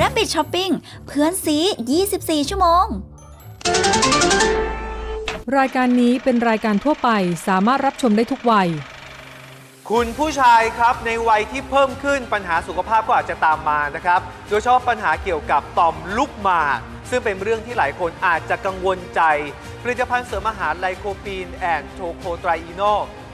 Rabbit Shopping เพื่อนซี 24 ชั่วโมง รายการนี้เป็นรายการทั่วไปสามารถรับชมได้ทุกวัย คุณผู้ชายครับในวัยที่เพิ่มขึ้นปัญหาสุขภาพก็อาจจะตามมานะครับ โดยเฉพาะปัญหาเกี่ยวกับต่อมลูกหมากซึ่งเป็นเรื่องที่หลายคนอาจจะกังวลใจ ผลิตภัณฑ์เสริมอาหารไลโคปีนแอนโทโคไตรอีโน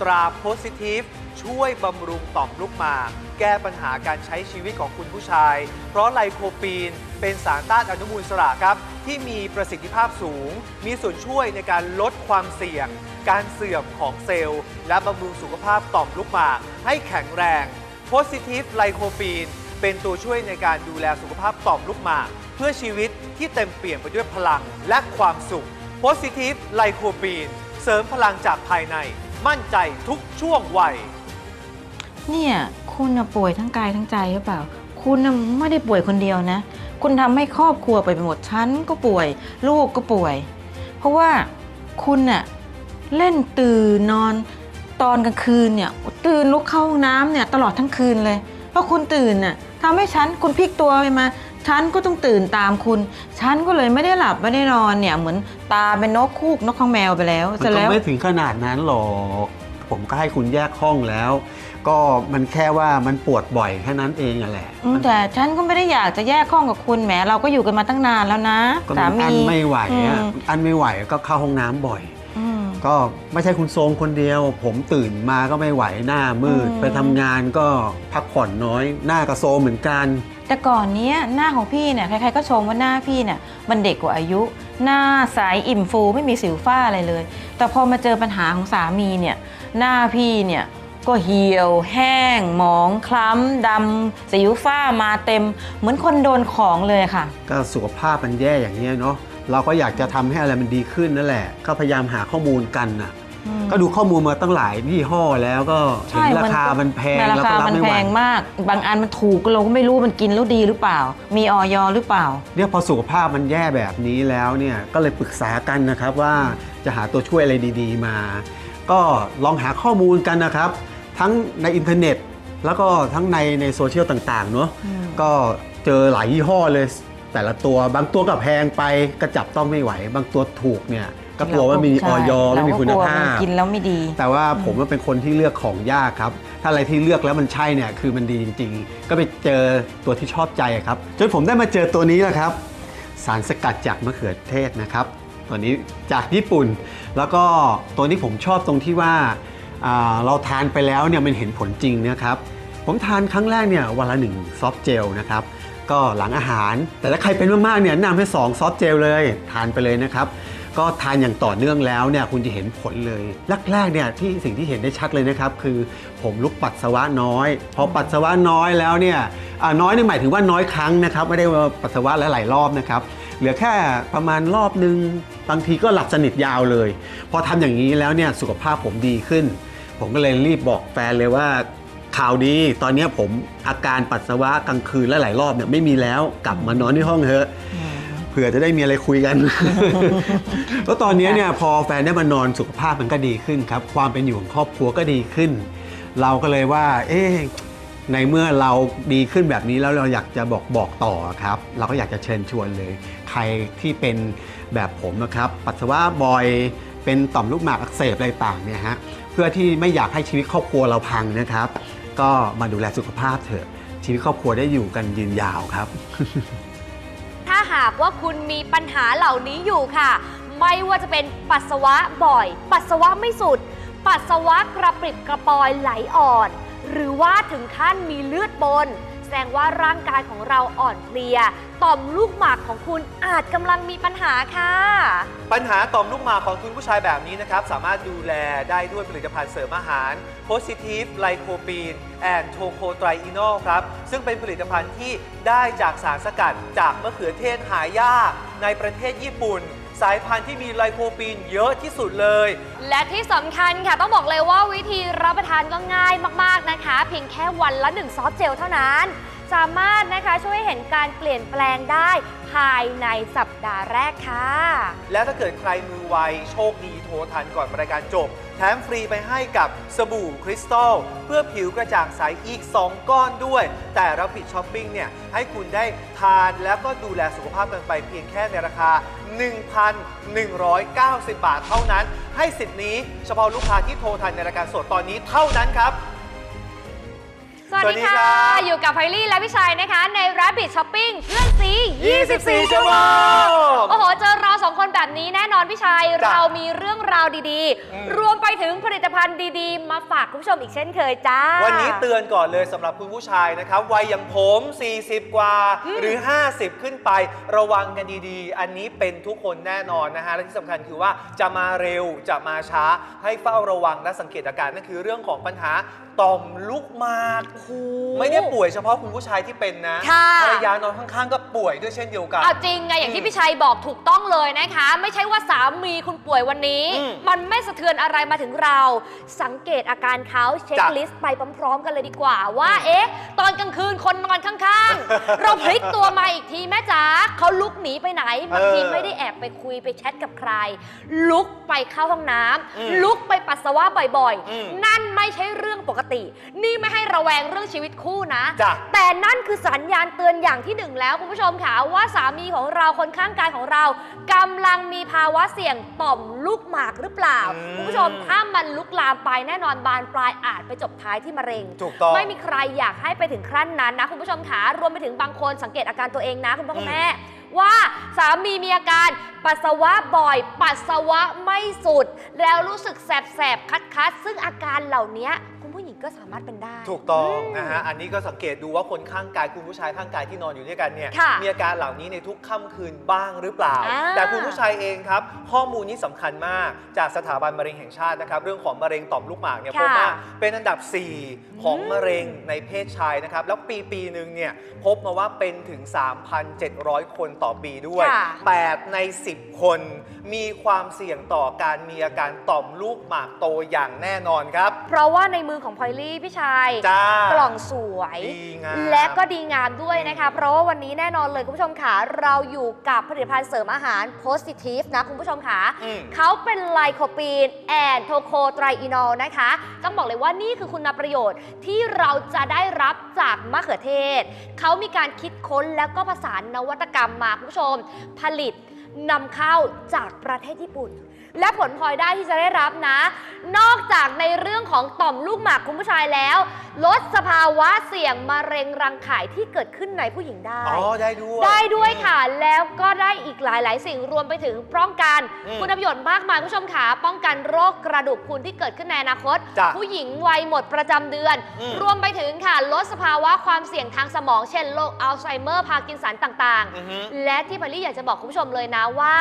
ตราโพซิทีฟ ช่วยบำรุงต่อมลูกหมากแก้ปัญหาการใช้ชีวิตของคุณผู้ชาย เพราะไลโคปีนเป็นสารต้านอนุมูลอิสระครับ ที่มีประสิทธิภาพสูง มีส่วนช่วยในการลดความเสี่ยง การเสื่อมของเซลล์ และบำรุงสุขภาพต่อมลูกหมากให้แข็งแรง Positive Lycopene เป็นตัวช่วยในการดูแลสุขภาพต่อมลูกหมาก เพื่อชีวิตที่เต็มเปี่ยมไปด้วยพลังและความสุข Positive Lycopene เสริมพลังจากภายใน มั่นใจทุกช่วงวัย เนี่ยคุณน่ะป่วยทั้งกายทั้งใจหรือเปล่า คุณน่ะไม่ได้ป่วยคนเดียวนะ คุณทำให้ครอบครัวป่วยไปหมดฉันก็ป่วย ลูกก็ป่วย เพราะว่าคุณน่ะเล่นตื่นนอนตอนกลางคืนเนี่ยตื่นลุกเข้าห้องน้ำเนี่ยตลอดทั้งคืนเลย เพราะคุณตื่นน่ะทำให้ฉันคุณพลิกตัวไปมาฉันก็ต้องตื่นตามคุณ ฉันก็เลยไม่ได้หลับไม่ได้นอนเนี่ยเหมือนตาเป็นนกคูกนกข้างแมวไปแล้วมันเสร็จก็แล้ว ไม่ถึงขนาดนั้นหรอก ผมก็ให้คุณแยกห้องแล้ว ก็มันแค่ว่ามันปวดบ่อยแค่นั้นเองอะแหละ อืมแต่ฉันก็ไม่ได้อยากจะแยกห้องกับคุณแหมเราก็อยู่กันมาตั้งนานแล้วนะก็สามันมีอันไม่ไหวอะอืมอันไม่ไหวก็เข้าห้องน้ำบ่อย อืม ก็ไม่ใช่คุณโซมคนเดียว ผมตื่นมาก็ไม่ไหวหน้ามืด อืม ไปทำงานก็พักผ่อนน้อย หน้าก็โซมเหมือนกัน แต่ก่อนเนี้ยหน้าของพี่เนี่ยใครๆก็ชมว่าหน้าพี่เนี่ยมันเด็กกว่าอายุ หน้าใสอิ่มฟูไม่มีสิวฝ้าอะไรเลย แต่พอมาเจอปัญหาของสามีเนี่ย หน้าพี่เนี่ยก็เหี่ยว แห้ง หมอง คล้ำดำสิวฝ้ามาเต็ม เหมือนคนโดนของเลยค่ะ ก็สุขภาพมันแย่อย่างนี้ยเนาะเราก็อยากจะทำให้อะไรมันดีขึ้นนั่นแหละ ก็พยายามหาข้อมูลกันน่ะอืมก็ดูข้อมูลมาตั้งหลายยี่ห้อแล้วก็เห็นราคามันแพงแต่ราแล้วคาก็รับมันไม่แพไหวงมาก บางอันมันถูกเราก็ไม่รู้มันกินแล้วดีหรือเปล่า มีออยหรือเปล่า เนี่ยพอสุขภาพมันแย่แบบนี้แล้วเนี่ยก็เลยปรึกษากันนะครับว่าจะหาตัวช่วยอะไรดี ๆ มา ก็ลองหาข้อมูลกันนะครับ ทั้งในอินเทอร์เน็ต แล้วก็ทั้งในในโซเชียลต่างๆเนาะอืมก็เจอหลายยี่ห้อเลย แต่ละตัวบางตัวก็แพงไปก็จับต้องไม่ไหว บางตัวถูกเนี่ยก็กลัวว่ามีออยไม่มีคุณเรก็กลัวภามันพกินแล้วไม่ดี แต่ว่าผมว่าเป็นคนที่เลือกของยากครับ ถ้าอะไรที่เลือกแล้วมันใช่เนี่ยคือมันดีจริง ๆ ก็ไปเจอตัวที่ชอบใจครับจนผมได้มาเจอตัวนี้แหละครับ สารสกัดจากมะเขือเทศนะครับ ตัวนี้จากญี่ปุ่น แล้วก็ตัวนี้ผมชอบตรงที่ว่าอ่าเราทานไปแล้วเนี่ยมันเห็นผลจริงนะครับ ผมทานครั้งแรกเนี่ยวันละหนึ่งซอฟต์เจลนะครับ ก็หลังอาหาร แต่ถ้าใครเป็นมากๆเนี่ยแนะนำให้2ซอฟต์เจลเลย ทานไปเลยนะครับ ก็ทานอย่างต่อเนื่องแล้วเนี่ยคุณจะเห็นผลเลยแรกๆเนี่ยที่สิ่งที่เห็นได้ชัดเลยนะครับ คือผมลุกปัสสาวะน้อย พอปัสสาวะน้อยแล้วเนี่ยน้อยนี่หมายถึงว่าน้อยครั้งนะครับ ไม่ได้ปัสสาวะหลายๆรอบนะครับ เหลือแค่ประมาณรอบหนึ่ง บางทีก็หลับสนิทยาวเลย พอทำอย่างนี้แล้วเนี่ยสุขภาพผมดีขึ้น ผมก็เลยรีบบอกแฟนเลยว่าข่าวดีตอนนี้ผมอาการปัสสาวะกลางคืนและหลายรอบเนี่ยไม่มีแล้วกลับมานอนที่ห้องเถอะเผื่อจะได้มีอะไรคุยกัน แล้วตอนนี้เนี่ยพอแฟนได้มานอนสุขภาพมันก็ดีขึ้นครับ ความเป็นอยู่ของครอบครัวก็ดีขึ้น เราก็เลยว่า เอ๊ะ ในเมื่อเราดีขึ้นแบบนี้แล้วเราอยากจะบอกบอกต่อครับ เราก็อยากจะเชิญชวนเลย ใครที่เป็นแบบผมนะครับ ปัสสาวะบ่อยเป็นต่อมลูกหมากอักเสบอะไรต่างเนี่ยฮะเพื่อที่ไม่อยากให้ชีวิตครอบครัวเราพังนะครับ ก็มาดูแลสุขภาพเถอะ ชีวิตครอบครัวได้อยู่กันยืนยาวครับ ถ้าหากว่าคุณมีปัญหาเหล่านี้อยู่ค่ะ ไม่ว่าจะเป็นปัสสาวะบ่อย ปัสสาวะไม่สุด ปัสสาวะกระปริบกระปอยไหลอ่อน หรือว่าถึงขั้นมีเลือดปนแสดงว่าร่างกายของเราอ่อนเพลีย ต่อมลูกหมากของคุณอาจกำลังมีปัญหาค่ะ ปัญหาต่อมลูกหมากของคุณผู้ชายแบบนี้นะครับ สามารถดูแลได้ด้วยผลิตภัณฑ์เสริมอาหาร Positive Lycopene and Tocotrienol ครับ ซึ่งเป็นผลิตภัณฑ์ที่ได้จากสารสกัดจากมะเขือเทศหายาก ในประเทศญี่ปุ่น สายพันธุ์ที่มีไลโคปีนเยอะที่สุดเลย และที่สำคัญค่ะต้องบอกเลยว่าวิธีรับประทานก็ง่ายมากๆนะคะ เพียงแค่วันละ1ซอสเจลเท่านั้น สามารถนะคะช่วยเห็นการเปลี่ยนแปลงได้ภายในสัปดาห์แรกค่ะ แล้วถ้าเกิดใครมือไว โชคดีโทรทันก่อนรายการจบ แถมฟรีไปให้กับสบู่คริสตัลเพื่อผิวกระจ่างใสอีก 2 ก้อนด้วย แต่รับผิดช้อปปิ้งเนี่ย ให้คุณได้ทานแล้วก็ดูแลสุขภาพกันไปเพียงแค่ในราคา 1,190 บาทเท่านั้น ให้สิทธิ์นี้เฉพาะลูกค้าที่โทรทันในรายการสดตอนนี้เท่านั้นครับ สวัสดีสวัสดีครัค่ะบอยู่กับไพลี่และพี่ชัยนะคะ ใน Rabbit Shopping เพื่อนซี24 ชั่วโมง โอ้โห เจอเราสองคนแบบนี้แน่นอนพี่ชัยจ้ะเรามีเรื่องราวดีอืม ๆ รวมไปถึงผลิตภัณฑ์ดีๆ มาฝากคุณผู้ชมอีกเช่นเคยจ้า วันนี้เตือนก่อนเลยสำหรับคุณผู้ชายนะครับ วัยอย่างผม 40 กว่าอืมหรือ 50 ขึ้นไป ระวังกันดีๆ อันนี้เป็นทุกคนแน่นอนนะฮะ และที่สำคัญคือว่าจะมาเร็วจะมาช้าให้เฝ้าระวังและสังเกตอาการนั่นคือเรื่องของปัญหาต่อมลูกหมากไม่ได้ป่วยเฉพาะคุณผู้ชายที่เป็นนะค่ะ ภรรยานอนข้างๆ ก็ป่วยด้วยเช่นเดียวกัน เอาจริงไงอย่างอืที่มพี่ชัยบอกถูกต้องเลยนะคะ ไม่ใช่ว่าสามีคุณป่วยวันนี้ อืมมันไม่สะเทือนอะไรมาถึงเรา สังเกตอาการเขาเช็คจ้ะ ลิสต์ไปพร้อมๆ กันเลยดีกว่า ว่า เอ๊ะ ตอนกลางคืนคนนอนข้างๆ เราพลิกตัวมาอีกทีแม่จ๋าเขาลุกหนีไปไหนบางทีเออไม่ได้แอบไปคุยไปแชทกับใคร ลุก ไปเข้าห้องน้ำอืมลุกไปปัสสาวะบ่อยอืมๆ นั่นไม่ใช่เรื่องปกติ นี่ไม่ให้ระแวงเรื่องชีวิตคู่นะ จ้ะ แต่นั่นคือสัญญาณเตือนอย่างที่หนึ่งแล้วคุณผู้ชมค่ะว่าสามีของเราคนข้างกายของเรากำลังมีภาวะเสี่ยงต่อมลูกหมากหรือเปล่า อืม คุณผู้ชมถ้ามันลุกลามไปแน่นอนบานปลายอาจไปจบท้ายที่มะเร็ง ถูกต้อง ไม่มีใครอยากให้ไปถึงขั้นนั้นนะคุณผู้ชมค่ะรวมไปถึงบางคนสังเกตอาการตัวเองนะ คุณพ่อคุณแม่ ว่าสามีมีอาการปัสสาวะบ่อย ปัสสาวะไม่สุด แล้วรู้สึกแสบๆคัดๆซึ่งอาการเหล่านี้คุณผู้ ก็สามารถเป็นได้ ถูกต้องมนะฮะ อันนี้ก็สังเกตดูว่าคนข้างกายคุณผู้ชายข้างกายที่นอนอยู่ด้วยกันเนี่ย ค่ะมีอาการเหล่านี้ในทุกค่ำคืนบ้างหรือเปล่า อ่าแต่คุณผู้ชายเองครับ ข้อมูลนี้สำคัญมากจากสถาบันมะเร็งแห่งชาตินะครับ เรื่องของมะเร็งต่อมลูกหมากเนี่ยค่ะพบว่าเป็นอันดับ 4 ของมะเร็งในเพศชายนะครับ แล้วปีปีหนึ่งเนี่ยพบมาว่าเป็นถึง 3,700 คนต่อปีด้วย ค่ะ 8 ใน 10 คนมีความเสี่ยงต่อการมีอาการต่อมลูกหมากโตอย่างแน่นอนครับ เพราะว่าในมือของพลอยลี่พี่ชายจ้ากล่องสวย ดีงาม และก็ดีงามด้วยนะคะ เพราะว่าวันนี้แน่นอนเลยคุณผู้ชมค่ะเราอยู่กับผลิตภัณฑ์เสริมอาหาร Positive นะคุณผู้ชมค่ะอืม เขาเป็นไลโคปีนแอนโทโคไตรอีนอลนะคะต้องบอกเลยว่านี่คือคุณประโยชน์ที่เราจะได้รับจากมะเขือเทศ เขามีการคิดค้นแล้วก็ผสานนวัตกรรมมาคุณผู้ชม ผลิตนำเข้าจากประเทศญี่ปุ่น และผลพลอยได้ที่จะได้รับนะ นอกจากในเรื่องของต่อมลูกหมากคุณผู้ชายแล้ว ลดสภาวะเสี่ยงมะเร็งรังไข่ที่เกิดขึ้นในผู้หญิงได้ อ๋อได้ด้วย ได้ด้วยค่ะ แล้วก็ได้อีกหลาย ๆ สิ่งรวมไปถึงป้องกัน อืมคุณประโยชน์มากมายคุณผู้ชมขาป้องกันโรคกระดูกพรุนที่เกิดขึ้นในอนาคต จ้ะผู้หญิงวัยหมดประจำเดือน อืมรวมไปถึงค่ะลดสภาวะความเสี่ยงทางสมอง เช่นโรคอัลไซเมอร์พาร์กินสันต่าง อือฮึ ๆ และที่พอลลี่อยากจะบอกคุณผู้ชมเลยนะว่า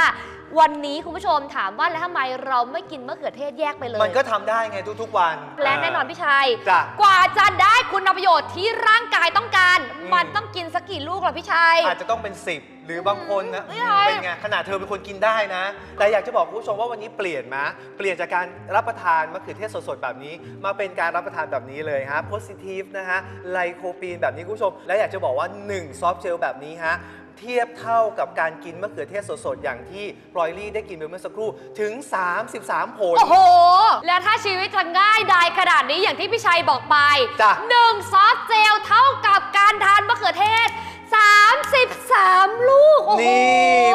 วันนี้คุณผู้ชมถามว่าแล้วทำไมเราไม่กินมะเขือเทศแยกไปเลย มันก็ทำได้ไงทุกๆวัน และแน่นอนพี่ชัย จ้ะ กว่าจะได้คุณประโยชน์ที่ร่างกายต้องการอืมมันต้องกินสักกี่ลูกเหรอพี่ชัย อาจจะต้องเป็น 10 หรือบางคนนะอืมอืมเป็นไงขนาดเธอเป็นคนกินได้นะ แต่อยากจะบอกคุณผู้ชมว่าวันนี้เปลี่ยนมาเปลี่ยนจากการรับประทานมะเขือเทศสดๆแบบนี้ มาเป็นการรับประทานแบบนี้เลยฮะ positive นะฮะไลโคปีนแบบนี้คุณผู้ชม และอยากจะบอกว่า 1 ซอฟต์เจลแบบนี้ฮะ เทียบเท่ากับการกินมะเขือเทศสดๆ อย่างที่พลอยลี่ได้กินไปเมื่อสักครู่ถึง 33 ผล โอ้โห แล้วถ้าชีวิตจะง่ายดายขนาดนี้อย่างที่พี่ชัยบอกไปจ้ะ หนึ่งซอสเจลเท่ากับการทานมะเขือเทศ 33 ลูก โอ้โหนี่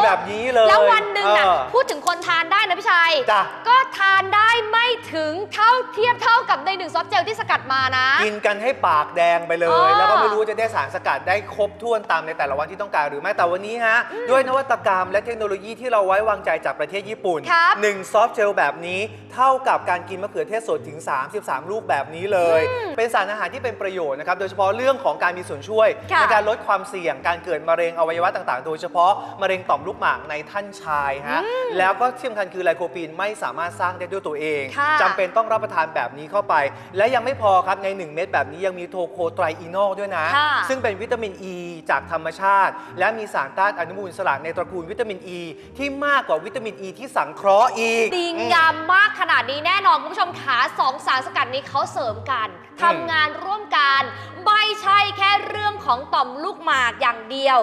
แบบนี้เลยแล้ววันหนึ่งน่ะเออพูดถึงคนทานได้นะพี่ชัย จ้ะ ก็ทานได้ไม่ถึงเท่าเทียบเท่ากับในหนึ่งซอสเจลที่สกัดมานะ กินกันให้ปากแดงไปเลอ๋ยอแล้วก็ไม่รู้ว่าจะได้สารสกัดได้ครบถ้วนตามในแต่ละวันที่ต้องการหรือไม่แต่วันนี้ฮะ ด้วยนวัตกรรมและเทคโนโลยีที่เราไว้วางใจจากประเทศญี่ปุ่นครับหนึ่งซอฟต์เจลแบบนี้ เท่ากับการกินมะเขือเทศสดถึง 33 ลูกแบบนี้เลย เป็นสารอาหารที่เป็นประโยชน์นะครับโดยเฉพาะเรื่องของการมีส่วนช่วยค่ะ ในการลดความเสี่ยงการเกิดมะเร็งอวัยวะต่างๆ โดยเฉพาะมะเร็งต่อมลูกหมากในท่านชายฮะแล้วก็ที่สำคัญคือไลโคปีนไม่สามารถสร้างได้ได้ด้วยตัวเองค่ะจำเป็นต้องรับประทานแบบนี้เข้าไป และยังไม่พอครับใน 1 เม็ดแบบนี้ยังมีโทโคไตรอีนอลด้วยนะ ค่ะซึ่งเป็นวิตามินอ e ีจากธรรมชาติ และมีสารต้านอนุมูลอิสระในตระกูลวิตามินอ e ีที่มากกว่าวิตามินอ e ีที่สังเคราะห์อีก ดีงามมากขนาดนี้แน่นอนคุณผู้ชมขาสองสารสกัดนี้เขาเสริมกัน ทำงานร่วมกัน ไม่ใช่แค่เรื่องของต่อมลูกหมากอย่างเดียว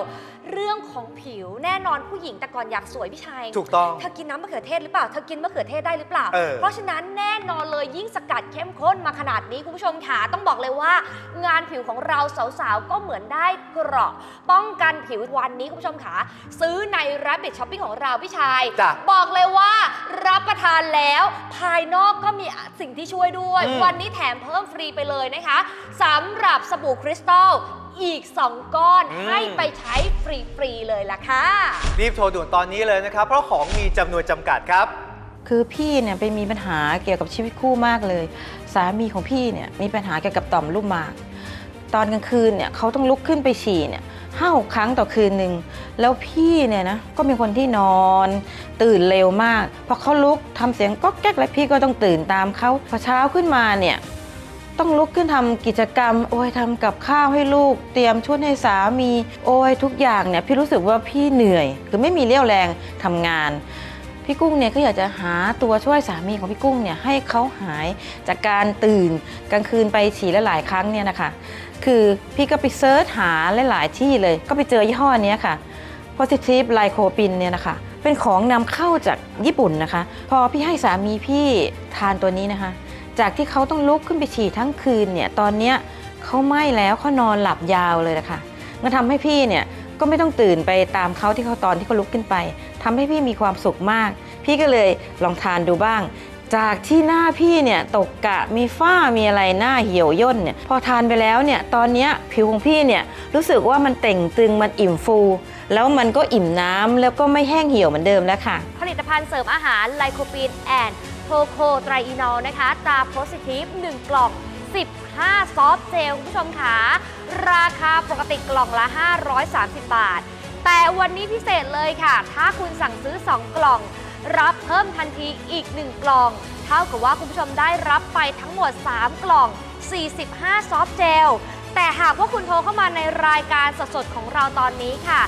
เรื่องของผิวแน่นอนผู้หญิงแต่ก่อนอยากสวยพี่ชัยถูกต้อง เธอกินน้ำมะเขือเทศหรือเปล่า เธอกินมะเขือเทศได้หรือเปล่า เออ เพราะฉะนั้นแน่นอนเลยยิ่งสกัดเข้มข้นมาขนาดนี้คุณผู้ชมขาต้องบอกเลยว่า งานผิวของเราสาวๆ ก็เหมือนได้เกราะ ป้องกันผิววันนี้คุณผู้ชมขาซื้อใน Rabbit Shopping ของเราพี่ชาย จ้ะ บอกเลยว่ารับประทานแล้วภายนอกก็มีสิ่งที่ช่วยด้วย อืมวันนี้แถมเพิ่มฟรีไปเลยนะคะสำหรับสบู่คริสตัล อีก 2 ก้อนให้ไปใช้ฟรี ๆ เลยล่ะค่ะ รีบโทรด่วนตอนนี้เลยนะครับ เพราะของมีจำนวนจำกัดครับ คือพี่เนี่ยไปมีปัญหาเกี่ยวกับชีวิตคู่มากเลย สามีของพี่เนี่ยมีปัญหาเกี่ยวกับต่อมลูกหมาก ตอนกลางคืนเนี่ยเขาต้องลุกขึ้นไปฉี่เนี่ยห้าหกครั้งต่อคืนหนึ่งแล้วพี่เนี่ยนะก็เป็นคนที่นอน ตื่นเร็วมากพอเขาลุกทำเสียงก๊อกแก๊กแล้วพี่ก็ต้องตื่นตามเขาพอเช้าขึ้นมาเนี่ย ต้องลุกขึ้นทำกิจกรรม โอ้ยทำกับข้าวให้ลูก เตรียมชุดให้สามี โอ้ยทุกอย่างเนี่ยพี่รู้สึกว่าพี่เหนื่อย คือไม่มีเรี่ยวแรงทำงาน พี่กุ้งเนี่ยก็อยากจะหาตัวช่วยสามีของพี่กุ้งเนี่ยให้เขาหายจากการตื่นกลางคืนไปฉี่หลายๆครั้งเนี่ยนะคะ คือพี่ก็ไปเซิร์ชหาหลายๆที่เลย ก็ไปเจอยี่ห้อนี้ค่ะ positive lycopene เนี่ยนะคะเป็นของนำเข้าจากญี่ปุ่นนะคะ พอพี่ให้สามีพี่ทานตัวนี้นะคะ จากที่เขาต้องลุกขึ้นไปฉี่ทั้งคืนเนี่ยตอนเนี้ยเขาไม่แล้วเขานอนหลับยาวเลยนะคะมันทำให้พี่เนี่ยก็ไม่ต้องตื่นไปตามเขาที่เขาตอนที่เขาลุกขึ้นไปทำให้พี่มีความสุขมาก พี่ก็เลยลองทานดูบ้าง จากที่หน้าพี่เนี่ยตกกะมีฝ้ามีอะไรหน้าเหี่ยวย่นเนี่ยพอทานไปแล้วเนี่ยตอนนี้ผิวของพี่เนี่ยรู้สึกว่ามันเต่งตึงมันอิ่มฟู แล้วมันก็อิ่มน้ำแล้วก็ไม่แห้งเหี่ยวเหมือนเดิมแล้วค่ะ ผลิตภัณฑ์เสริมอาหารไลโคปีนแอน โทโคไตรอีนอลนะคะตราโพสิทีฟ1 กล่อง 15 ซอฟต์เจลคุณผู้ชมค่ะ ราคาปกติกล่องละ 530 บาท แต่วันนี้พิเศษเลยค่ะ ถ้าคุณสั่งซื้อ 2 กล่อง รับเพิ่มทันทีอีก 1 กล่อง เท่ากับว่าคุณผู้ชมได้รับไปทั้งหมด 3 กล่อง 45 ซอฟต์เจลแต่หากว่าคุณโทรเข้ามาในรายการสดๆของเราตอนนี้ค่ะ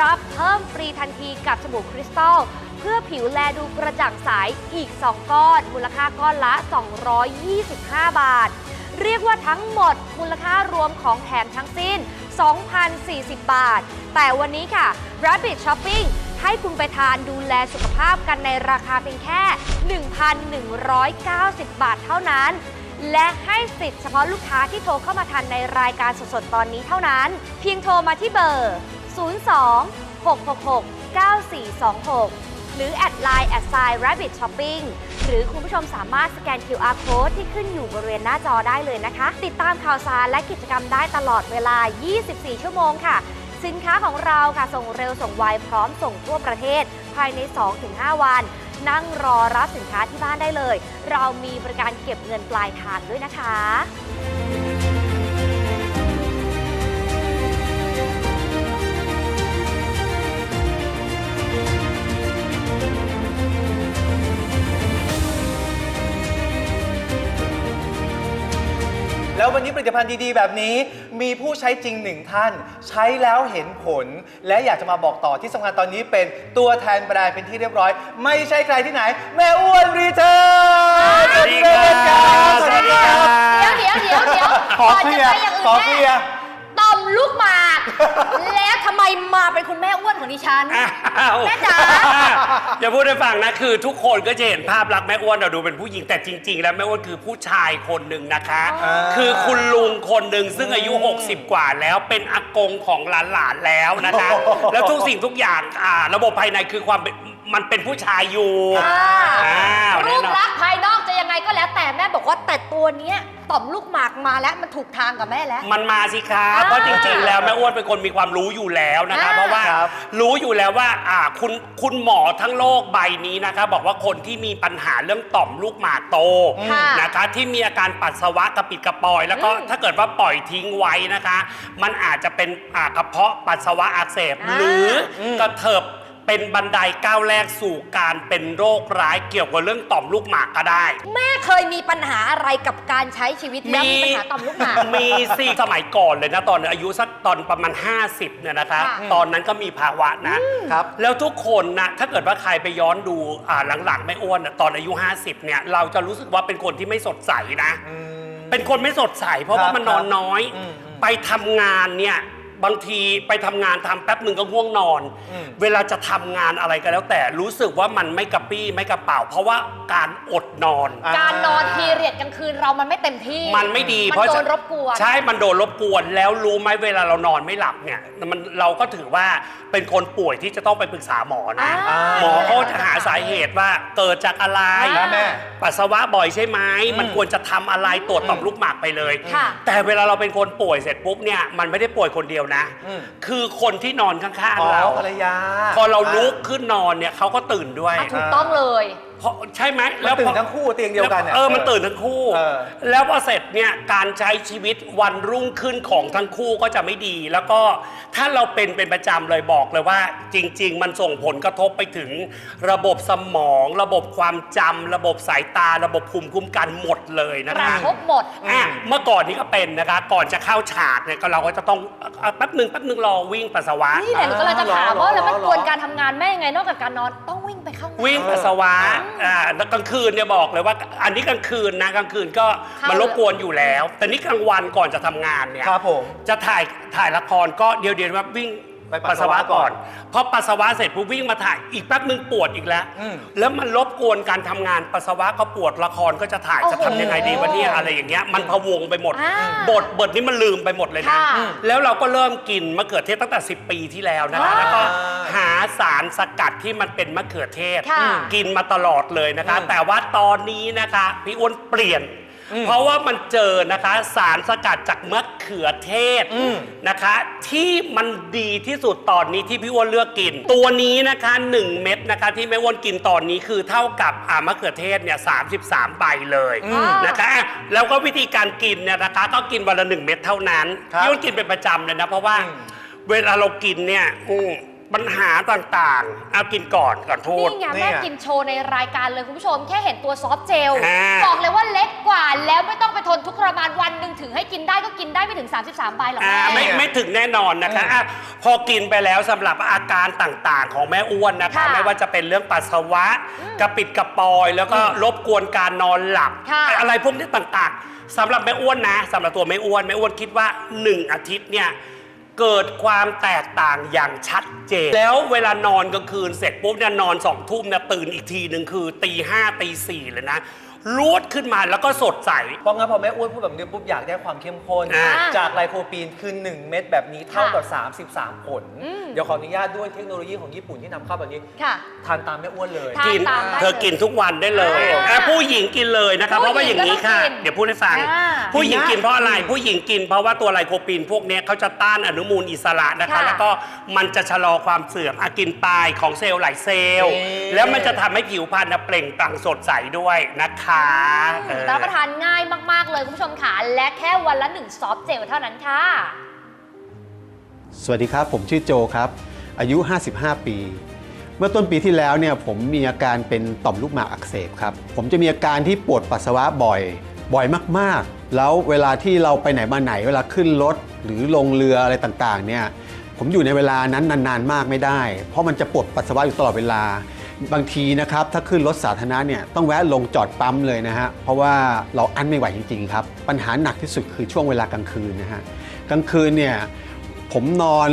รับเพิ่มฟรีทันทีกับสบู่คริสตัล พื่อผิวแลดูกระจ่างใสอีก 2 ก้อน มูลค่าก้อนละ 225 บาท เรียกว่าทั้งหมดมูลค่ารวมของแถมทั้งสิ้น 2,040 บาท แต่วันนี้ค่ะ Rabbit Shopping ให้คุณไปทานดูแลสุขภาพกันในราคาเพียงแค่ 1,190 บาทเท่านั้น และให้สิทธิ์เฉพาะลูกค้าที่โทรเข้ามาทันในรายการสดๆ ตอนนี้เท่านั้น เพียงโทรมาที่เบอร์ 02 666 9426 หรือแอดไลน์แอดไซน์ Rabbit Shopping หรือคุณผู้ชมสามารถสแกน QR Code ที่ขึ้นอยู่บริเวณหน้าจอได้เลยนะคะ ติดตามข่าวสารและกิจกรรมได้ตลอดเวลา 24 ชั่วโมงค่ะ สินค้าของเราค่ะส่งเร็วส่งไวพร้อมส่งทั่วประเทศ ภายใน 2-5 วัน นั่งรอรับสินค้าที่บ้านได้เลย เรามีบริการเก็บเงินปลายทางด้วยนะคะ แล้ววันนี้ผลิตภัณฑ์ดีๆ แบบนี้มีผู้ใช้จริงหนึ่งท่าน ใช้แล้วเห็นผล และอยากจะมาบอกต่อที่สำคัญตอนนี้เป็นตัวแทนแบรนด์เป็นที่เรียบร้อย ไม่ใช่ใครที่ไหน แม่อ้วนรีเทิร์นสวัสดีครับสวัสดีครับ เดี๋ยวเดี๋ยวเดี๋ยวเดี๋ยวขอเคลียร์ก่นจะไปอย่างขออื่นเคลีแม่ยร์ต่อม ลูกหมาก แล้วทำไมมาเป็นคุณแม่อ้วนของดิฉัน อ้าวแม่จ๋า อย่าพูดให้ฟังนะคือทุกคนก็จะเห็นภาพลักษณ์แม่อ้วนเราดูเป็นผู้หญิงแต่จริง ๆ แล้วแม่อ้วนคือผู้ชายคนหนึ่งนะคะอ่าคือคุณลุงคนหนึ่งซึ่งอายุ 60 กว่าแล้วเป็นอากงของหลานๆแล้วนะคะ แล้วทุกสิ่งทุกอย่างอ่าระบบภายในคือความเป็น มันเป็นผู้ชายอยู่อ้าวรูแน่ปนอนลักษณ์ภายนอกจะยังไงก็แล้ว แต่แม่บอกว่าแต่ตัวเนี้ยต่อมลูกหมากมาแล้วมันถูกทางกับแม่แล้ว มันมาสิคะอ่าเพราะจริงๆ แล้วแม่อ้วนเป็นคนมีความรู้อยู่แล้วนะคะอ่า เพราะว่าครับ รู้อยู่แล้วว่าอ่าคุณคุณหมอทั้งโลกใบนี้นะคะบอกว่าคนที่มีปัญหาเรื่องต่อมลูกหมากโต ค่ะ นะคะที่มีอาการปัสสาวะกระปิดกระปอย แล้วก็อืมถ้าเกิดว่าปล่อยทิ้งไว้นะคะ มันอาจจะเป็นอ่ากระเพาะปัสสาวะอักเสบ อ่าหรืออกระเถิบ เป็นบันไดก้าวแรกสู่การเป็นโรคร้ายเกี่ยวกับเรื่องต่อมลูกหมากก็ได้ แม่เคยมีปัญหาอะไรกับการใช้ชีวิตแล้วมีปัญหาต่อมลูกหมาก มีสิสมัยก่อนเลยนะ ตอนอายุสักตอนประมาณ 50เนี่ยนะคะ ค่ะ ตอนนั้นก็มีภาวะนะครับ แล้วทุกคนนะถ้าเกิดว่าใครไปย้อนดูอ่าหลังๆไม่อ้วนนะตอนอายุ 50เนี่ยเราจะรู้สึกว่าเป็นคนที่ไม่สดใสนะอืมเป็นคนไม่สดใส เพราะครัว่าบมันนอนน้อย อืมอืม ไปทำงานเนี่ย บางทีไปทำงานทำแป๊บหนึ่งก็ง่วงนอนอืมเวลาจะทำงานอะไรก็แล้ว แต่รู้สึกว่ามันไม่กระปี้ไม่กระเป๋า เพราะว่าการอดนอน อ่าการนอนพีเรียดกลางคืนเรามันไม่เต็มที่มันไม่ดีมันเพราะโดฉะนรบกวน ใช่ มันโดนรบกวนแล้วรู้ไหมเวลาเรานอนไม่หลับเนี่ยมันเราก็ถือว่าเป็นคนป่วยที่จะต้องไปปรึกษาหมอนะ อ่า หมอก็จะหาสาเหตุว่าเกิดจากอะไรนะแม่ ปัสสาวะบ่อยใช่ไหมอืมมันควรจะทำอะไรตรวจต่อมลูกหมากไปเลย ค่ะ แต่เวลาเราเป็นคนป่วยเสร็จปุ๊บเนี่ยมันไม่ได้ป่วยคนเดียวนะ อืม คือคนที่นอนข้างอ๋อๆเราภรรยาพอเราลุกขึ้นนอนเนี่ยเขาก็ตื่นด้วย อะถูกต้องเลยเพราะใช่ไหมมันตื่นพอทั้งคู่เตียงเดียวกันนี่ย เออ มันตื่นทั้งคู่ เออ แล้วพอเสร็จเนี่ย การใช้ชีวิตวันรุ่งขึ้นของทั้งคู่ก็จะไม่ดี แล้วก็ถ้าเราเป็นเป็นประจำเลยบอกเลยว่า จริง ๆ มันส่งผลกระทบไปถึง ระบบสมอง ระบบความจำระบบสายตา ระบบภูมิคุ้มกันหมดเลยนะกระคะ ทบหมด อะเมื่อก่อนนี้ก็เป็นนะคะ ก่อนจะเข้าฉากเนี่ยก็เราก็จะต้องเอ่อแป๊บหนึ่งแป๊บหนึ่งรอวิ่งปัสสาวะ นี่แหละหนูก็เลยจะถามหรอว่าแล้วมันหรอกวนการทำงานแม่ยังไงนอกจากการนอนต้องวิ่งไปเข้าห้องน้ำ วิ่งปัสสาวะ อ่าแล้วกลางคืนเนี่ยบอกเลยว่า อันนี้กลางคืนนะกลางคืนก็เข้า มันรบกวนอยู่แล้ว แต่นี่กลางวันก่อนจะทำงานเนี่ยครับผม จะถ่ายถ่ายละครก็เดียวเดียวว่าวิ่ง ไปปัสสาวะก่อน พอปัสสาวะเสร็จปุ๊บวิ่งมาถ่าย อีกแป๊บนึงปวดอีกแล้ว อืม แล้วมันรบกวนการทำงานปัสสาวะก็ปวดละครก็จะถ่ายโอ้โหจะทำยังไงดีวะเนี่ยอะไรอย่างเงี้ยมันพะวงไปหมด อ่าบทบทนี้มันลืมไปหมดเลยนะค่ะ แล้วเราก็เริ่มกินมะเขือเทศตั้งแต่ 10 ปีที่แล้วนะคะอ่าแล้วก็หาสารสกัดที่มันเป็นมะเขือเทศ ค่ะ กินมาตลอดเลยนะคะอืมแต่ว่าตอนนี้นะคะ พี่อ้วนเปลี่ยน เพราะว่ามันเจอนะคะสารสกัดจากมะเขือเทศอืมนะคะ ที่มันดีที่สุดตอนนี้ที่พี่อ้วนเลือกกิน ตัวนี้นะคะ 1 เม็ดนะคะที่แม่อ้วนกินตอนนี้คือเท่ากับอ่ามะเขือเทศเนี่ย33ใบเลยอืมนะคะแล้วก็วิธีการกินเนี่ยนะคะก็กินวันละหนึ่งเม็ดเท่านั้นครับพี่อ้วนกินเป็นประจำเลยนะเพราะว่าอืมเวลาเรากินเนี่ยอืม ปัญหาต่างๆ เอากินก่อนก่อนโทษนี่ไงนี่แม่ไงกินโชว์ในรายการเลยคุณผู้ชม แค่เห็นตัวซอฟต์เจลอ่า บอกเลยว่าเล็กกว่าแล้วไม่ต้องไปทนทุกข์ทรมานวันหนึ่งถึงให้กินได้ก็กินได้ไม่ถึง 33ใบหรอกอ่าแม่ ไม่ไม่ถึงแน่นอนนะคะอะพอกินไปแล้วสำหรับอาการต่างๆ ของแม่อ้วนนะคะ ค่ะไม่ว่าจะเป็นเรื่องปัสสาวะ กระปิดกระปอย แล้วก็รบกวนการนอนหลับ ค่ะอะไรพวกนี้ต่างๆสำหรับแม่อ้วนนะสำหรับตัวแม่อ้วนแม่อ้วนคิดว่า 1 อาทิตย์เนี่ย เกิดความแตกต่างอย่างชัดเจน แล้วเวลานอนกลางคืนเสร็จปุ๊บเนี่ยนอนสองทุ่มเนี่ยตื่นอีกทีหนึ่งคือตีห้าตีสี่เลยนะ รวดขึ้นมาแล้วก็สดใส เพราะงั้นพอแม่อ้วนพูดแบบนี้ปุ๊บอยากได้ความเข้มข้น อ่าจากไลโคปีนคือ 1 เม็ดแบบนี้เท่ากับ 33 ผล อืม เดี๋ยวขออนุญาตด้วยเทคโนโลยีของญี่ปุ่นที่นำเข้าแบบนี้ ค่ะ ทานตามแม่อ้วนเลย ทานกินตามได้เธอกินทุกวันได้เลยอ่าอะผู้หญิงกินเลยนะครับ ผู้เพราะว่าอย่างนี้ค่ะหญิงก็ต้องกินเดี๋ยวพูดให้ฟัง อ่าผู้หญิงกินเพราะอะไรอืมผู้หญิงกินเพราะว่าตัวไลโคปีนพวกเนี้ยเขาจะต้านอนุมูลอิสระนะคะ ค่ะแล้วก็มันจะชะลอความเสื่อมอากินตายของเซลล์หลายเซลล์ เอ๊ะ แล้วมันจะทำให้ผิวพรรณน่ะเปล่งปลั่งสดใสด้วยนะคะเออ รับประทานง่ายมากๆเลยคุณผู้ชมค่ะและแค่วันละหนึ่งซอฟต์เจลเท่านั้นค่ะ สวัสดีครับ ผมชื่อโจครับ อายุ 55 ปี เมื่อต้นปีที่แล้วเนี่ยผมมีอาการเป็นต่อมลูกหมากอักเสบครับ ผมจะมีอาการที่ปวดปัสสาวะบ่อย บ่อยมากๆ แล้วเวลาที่เราไปไหนมาไหน เวลาขึ้นรถหรือลงเรืออะไรต่างๆเนี่ยผมอยู่ในเวลานั้นนานๆ มากไม่ได้ เพราะมันจะปวดปัสสาวะอยู่ตลอดเวลา บางทีนะครับถ้าขึ้นรถสาธารณะเนี่ยต้องแวะลงจอดปั๊มเลยนะฮะเพราะว่าเราอั้นไม่ไหวจริงๆครับปัญหาหนักที่สุดคือช่วงเวลากลางคืนนะฮะกลางคืนเนี่ยผมนอน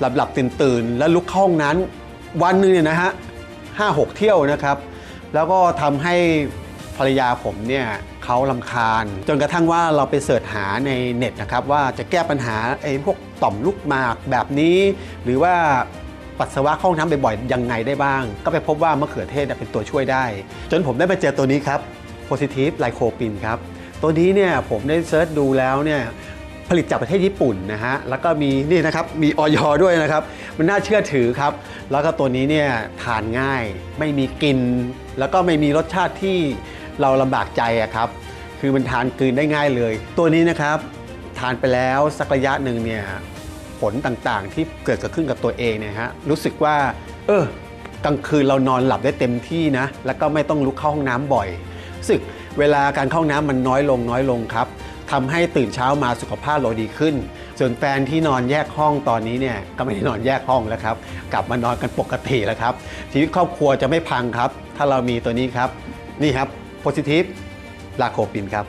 หลับหลับตื่นตื่นแล้วลุกเข้าห้องนั้นวันหนึงเนี่ยนะฮะห้าหกเที่ยวนะครับ แล้วก็ทำให้ภรรยาผมเนี่ยเขาลำคาญ จนกระทั่งว่าเราไปเสิร์ชหาในเน็ตนะครับว่าจะแก้ปัญหาไอ้พวกต่อมลูกหมากแบบนี้ หรือว่า ปัสสาวะเข้าห้องน้ำบ่อยๆยังไงได้บ้าง ก็ไปพบว่ามะเขือเทศเนี่ยเป็นตัวช่วยได้ จนผมได้มาเจอตัวนี้ครับ Positive Lycopene ครับตัวนี้เนี่ยผมได้เซิร์ชดูแล้วเนี่ยผลิตจากประเทศญี่ปุ่นนะฮะ แล้วก็มีนี่นะครับ มีออยด้วยนะครับ มันน่าเชื่อถือครับ แล้วก็ตัวนี้เนี่ยทานง่าย ไม่มีกลิ่น แล้วก็ไม่มีรสชาติที่เราลำบากใจอะครับ คือมันทานกลืนได้ง่ายเลย ตัวนี้นะครับ ทานไปแล้วสักระยะหนึ่งเนี่ย ผลต่างๆ ที่เกิดขึ้นกับตัวเองเนี่ยฮะรู้สึกว่า เออกลางคืนเรานอนหลับได้เต็มที่นะ แล้วก็ไม่ต้องลุกเข้าห้องน้ำบ่อยรู้สึกเวลาการเข้าห้องน้ำมันน้อยลงน้อยลงครับทำให้ตื่นเช้ามาสุขภาพเราดีขึ้น ส่วนแฟนที่นอนแยกห้องตอนนี้เนี่ยก็ไม่ได้นอนแยกห้องแล้วครับ กลับมานอนกันปกติแล้วครับ ชีวิตครอบครัวจะไม่พังครับ ถ้าเรามีตัวนี้ครับ นี่ครับ positive ลาโคปินครับ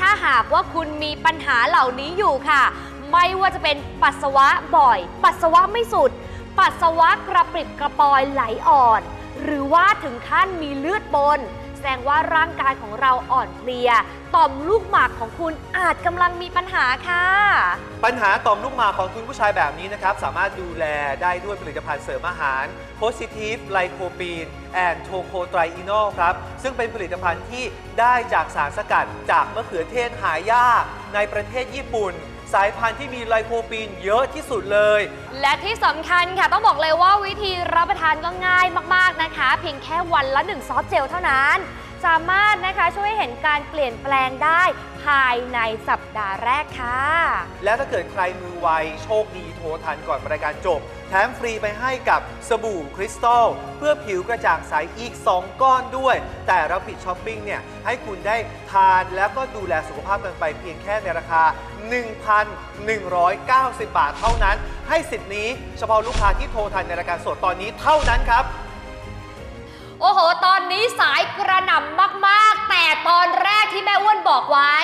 ถ้าหากว่าคุณมีปัญหาเหล่านี้อยู่ค่ะ ไม่ว่าจะเป็นปัสสาวะบ่อย ปัสสาวะไม่สุด ปัสสาวะกระปริบกระปอยไหลอ่อน หรือว่าถึงขั้นมีเลือดปนแสดงว่าร่างกายของเราอ่อนเพลีย ต่อมลูกหมากของคุณอาจกำลังมีปัญหาค่ะ ปัญหาต่อมลูกหมากของคุณผู้ชายแบบนี้นะครับ สามารถดูแลได้ด้วยผลิตภัณฑ์เสริมอาหาร Positive Lycopene and Tocotrienol ครับ ซึ่งเป็นผลิตภัณฑ์ที่ได้จากสารสกัดจากมะเขือเทศหายาก ในประเทศญี่ปุ่น สายพันธุ์ที่มีไลโคปีนเยอะที่สุดเลย และที่สำคัญค่ะต้องบอกเลยว่าวิธีรับประทานก็ง่ายมากๆนะคะ เพียงแค่วันละ1ซอสเจลเท่านั้นสามารถนะคะช่วยเห็นการเปลี่ยนแปลงได้ภายในสัปดาห์แรกค่ะ แล้วถ้าเกิดใครมือไว โชคดีโทรทันก่อนรายการจบ แถมฟรีไปให้กับสบู่คริสตัลเพื่อผิวกระจ่างใสอีก 2 ก้อนด้วย แต่รับผิดช้อปปิ้งเนี่ย ให้คุณได้ทานแล้วก็ดูแลสุขภาพกันไปเพียงแค่ในราคา 1,190 บาทเท่านั้น ให้สิทธิ์นี้เฉพาะลูกค้าที่โทรทันในรายการสดตอนนี้เท่านั้นครับ โอ้โห ตอนนี้สายกระหน่ำมาก ๆ แต่ตอนแรกที่แม่อ้วนบอกไว้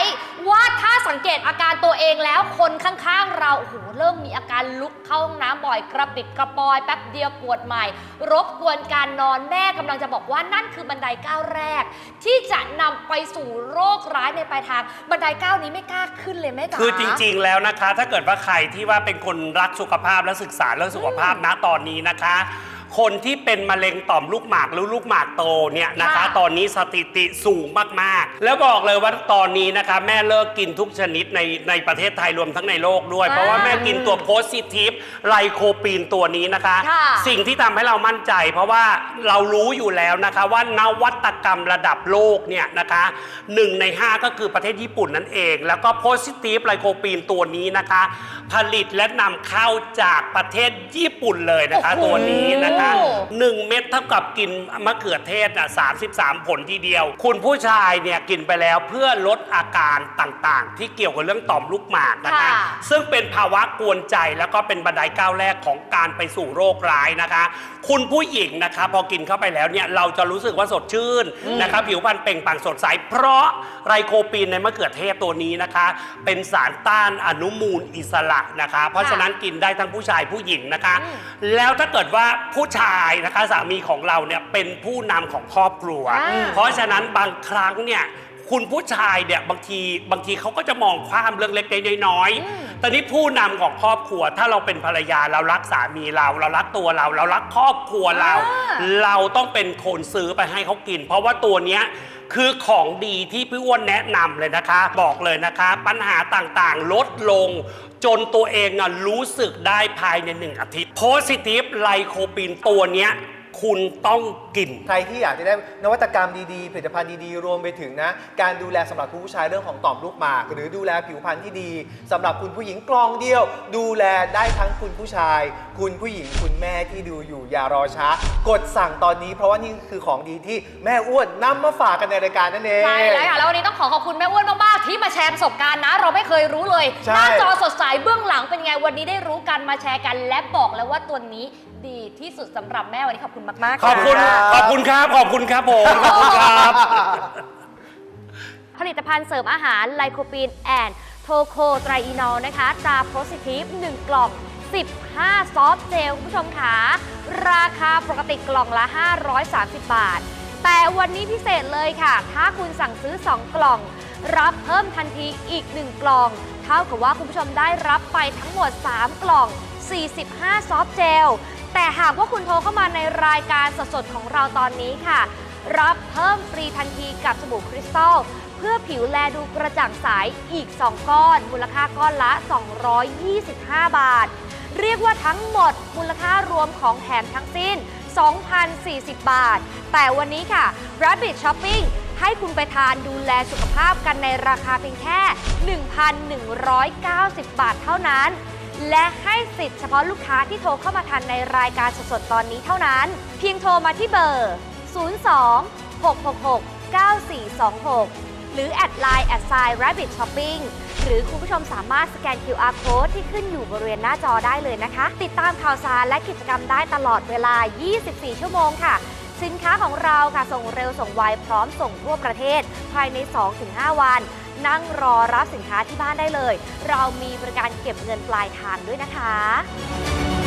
ว่าถ้าสังเกตอาการตัวเองแล้วคนข้าง ๆ เรา โอ้โห เริ่มมีอาการลุกเข้าห้องน้ำบ่อยกระปิดกระปอยแป๊บเดียวปวดใหม่ รบกวนการนอนแม่กำลังจะบอกว่านั่นคือบันไดก้าวแรก ที่จะนำไปสู่โรคร้ายในปลายทาง บันไดก้าวนี้ไม่กล้าขึ้นเลยแม่จ๋า คือจริงๆ แล้วนะคะ ถ้าเกิดว่าใครที่ว่าเป็นคนรักสุขภาพและศึกษาเรื่องสุขภาพนะตอนนี้นะคะ คนที่เป็นมะเร็งต่อมลูกหมากหรือลูกหมากโตเนี่ยนะคะ ค่ะ ตอนนี้สถิติสูงมากๆ แล้วบอกเลยว่าตอนนี้นะคะ แม่เลิกกินทุกชนิดในในประเทศไทยรวมทั้งในโลกด้วย เพราะว่าแม่กินตัวโพสิทีฟไลโคปีนตัวนี้นะคะ ค่ะ สิ่งที่ทำให้เรามั่นใจ เพราะว่าเรารู้อยู่แล้วนะคะว่านวัตกรรมระดับโลกเนี่ยนะคะหนึ่งใน 5 ก็คือประเทศญี่ปุ่นนั่นเอง แล้วก็ positive ไลโคปีนตัวนี้นะคะ ผลิตและนำเข้าจากประเทศญี่ปุ่นเลยนะคะโอ้โหตัวนี้นะคะ1เม็ดเท่ากับกินมะเขือเทศอะ33 ผลทีเดียว คุณผู้ชายเนี่ยกินไปแล้วเพื่อลดอาการต่างๆ ที่เกี่ยวกับเรื่องต่อมลูกหมากนะคะ ค่ะ ซึ่งเป็นภาวะกวนใจแล้วก็เป็นบันไดก้าวแรกของการไปสู่โรคร้ายนะคะ คุณผู้หญิงนะคะ พอกินเข้าไปแล้วเนี่ยเราจะรู้สึกว่าสดชื่นนะคะผิวพรรณเปล่งปลั่งสดใส เพราะไรโคปีนในมะเขือเทศตัวนี้นะคะ เป็นสารต้านอนุมูลอิสระนะคะ เพราะฉะนั้นกินได้ทั้งผู้ชายผู้หญิงนะคะอืมแล้วถ้าเกิดว่าผู้ชายนะคะสามีของเราเนี่ยเป็นผู้นำของครอบครัว อ่า เพราะฉะนั้นบางครั้งเนี่ยคุณผู้ชายเนี่ยบางทีบางทีเขาก็จะมองความเรื่องเล็กๆน้อยๆแต่นี่ผู้นำของครอบครัว ถ้าเราเป็นภรรยาเรารักสามีเรา เรารักตัวเรา เรารักครอบครัวเราอ่าเราต้องเป็นคนซื้อไปให้เขากิน เพราะว่าตัวเนี้ย คือของดีที่พี่อ้วนแนะนำเลยนะคะ บอกเลยนะคะ ปัญหาต่างๆ ลดลง จนตัวเองอะรู้สึกได้ภายในหนึ่งอาทิตย์โพสิทีฟไลโคปินตัวเนี้ย คุณต้องกิน ใครที่อยากจะได้นวัตกรรมดีๆ ผลิตภัณฑ์ดีๆ รวมไปถึงนะ การดูแลสำหรับคุณผู้ชายเรื่องของต่อมลูกหมาก หรือดูแลผิวพรรณที่ดีสำหรับคุณผู้หญิงกลองเดียว ดูแลได้ทั้งคุณผู้ชาย คุณผู้หญิงคุณแม่ที่ดูอยู่อย่ารอช้า กดสั่งตอนนี้ เพราะว่านี่คือของดีที่แม่อ้วนนำมาฝากกันในรายการนั่นเอง ใช่แล้วค่ะแล้ววันนี้ต้องขอขอบคุณแม่อ้วนมาก ๆ ที่มาแชร์ประสบการณ์นะ เราไม่เคยรู้เลย ใช่ หน้าจอสดใสเบื้องหลังเป็นไงวันนี้ได้รู้กันมาแชร์กัน และบอกแล้วว่าตัวนี้ ดีที่สุดสำหรับแม่วันนี้ขอบคุณมากๆขอบคุณครับขอบคุณครับ ขอบคุณครับผมขอบคุณครับ ผลิตภัณฑ์เสริมอาหารไลโคปีนแอนโทโคไตรอีนอลนะคะตราโพสิทีฟ1กล่อง 15 ซอฟต์เจลคุณผู้ชมค่ะราคาปกติกล่องละ 530 บาท แต่วันนี้พิเศษเลยค่ะ ถ้าคุณสั่งซื้อ 2 กล่อง รับเพิ่มทันทีอีก 1 กล่อง เท่ากับว่าคุณผู้ชมได้รับไปทั้งหมด 3 กล่อง 45 ซอฟต์เจล แต่หากว่าคุณโทรเข้ามาในรายการสดๆของเราตอนนี้ค่ะ รับเพิ่มฟรีทันทีกับสบู่คริสตัลเพื่อผิวแลดูกระจ่างใสอีก 2 ก้อน มูลค่าก้อนละ 225 บาท เรียกว่าทั้งหมดมูลค่ารวมของแถมทั้งสิ้น 2,040 บาท แต่วันนี้ค่ะ Rabbit Shopping ให้คุณไปทานดูแลสุขภาพกันในราคาเพียงแค่ 1,190 บาทเท่านั้น และให้สิทธิ์เฉพาะลูกค้าที่โทรเข้ามาทันในรายการสดๆ ตอนนี้เท่านั้น เพียงโทรมาที่เบอร์ 02 666 9426 หรือ แอดไลน์แอดไซน์ Rabbit Shopping หรือคุณผู้ชมสามารถสแกน QR Code ที่ขึ้นอยู่บริเวณหน้าจอได้เลยนะคะ ติดตามข่าวสารและกิจกรรมได้ตลอดเวลา 24 ชั่วโมงค่ะ สินค้าของเราค่ะ ส่งเร็วส่งไวพร้อมส่งทั่วประเทศ ภายใน 2-5 วัน นั่งรอรับสินค้าที่บ้านได้เลย เรามีบริการเก็บเงินปลายทางด้วยนะคะ